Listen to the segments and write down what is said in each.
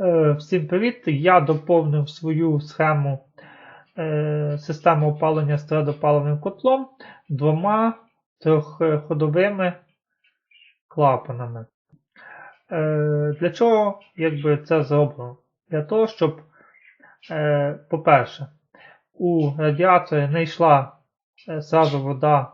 Е, Всім привіт! Я доповнив свою схему е, системи опалення з твердопаливним котлом двома трьохходовими клапанами. Е, Для чого якби, це зроблено? Для того, щоб, по-перше, у радіаторі не йшла зразу вода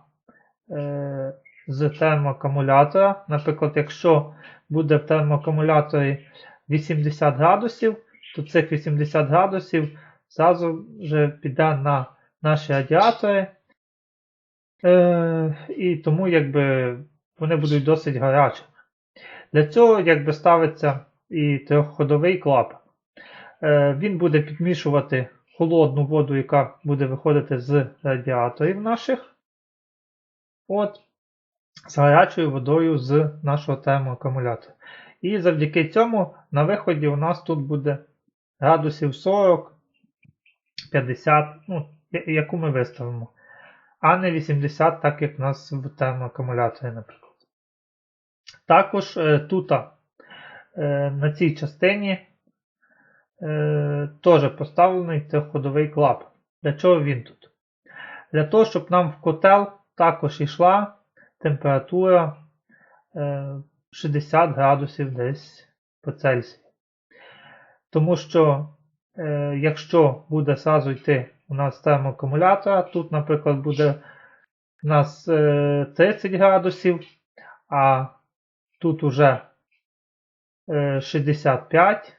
з термоакумулятора. Наприклад, якщо буде в термоакумуляторі 80 градусів, то цих 80 градусів зразу вже піде на наші радіатори. Е, і тому якби, вони будуть досить гарячими. Для цього якби, ставиться і трьохходовий клапан. Е, він буде підмішувати холодну воду, яка буде виходити з радіаторів наших. От, з гарячою водою з нашого термоакумулятора. І завдяки цьому на виході у нас тут буде градусів 40, 50, ну, яку ми виставимо. А не 80, так як у нас в термоакумуляторі, наприклад. Також е, тут е, на цій частині е, теж поставлений трьохходовий клапан. Для чого він тут? Для того, щоб нам в котел також йшла температура 60 градусів десь по Цельсію. Тому що, е, якщо буде зразу йти у нас термоакумулятора, тут, наприклад, буде у нас е, 30 градусів, а тут уже е, 65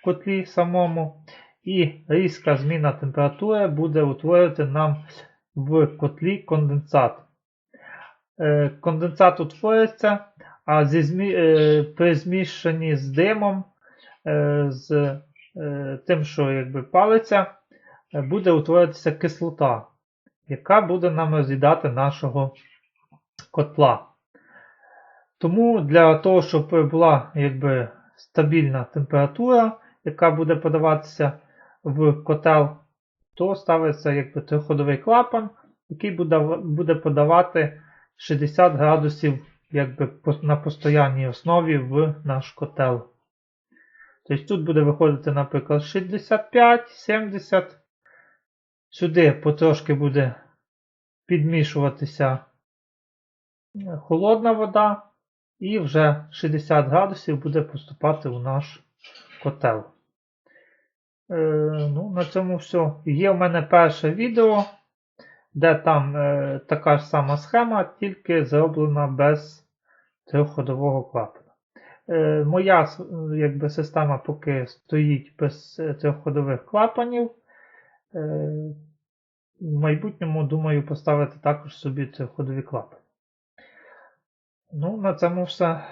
в котлі самому, і різка зміна температури буде утворювати нам в котлі конденсат. Е, конденсат утворюється, а зі змі... е, при змішанні з димом, е, з е, тим, що якби палиться, буде утворюватися кислота, яка буде нам роз'їдати нашого котла. Тому для того, щоб була якби, стабільна температура, яка буде подаватися в котел, то ставиться якби, трьохходовий клапан, який буде, буде подавати 60 градусів якби, на постоянній основі в наш котел. Тобто тут буде виходити, наприклад, 65, 70. Сюди потрошки буде підмішуватися е, холодна вода, і вже 60 градусів буде поступати у наш котел. Е, ну, на цьому все. Є в мене перше відео, де там е, така ж сама схема, тільки зроблена без трьохходового клапана. Е, моя якби, система поки стоїть без е, трьохходових клапанів. Е, в майбутньому думаю поставити також собі трьохходові клапани. Ну, на цьому все.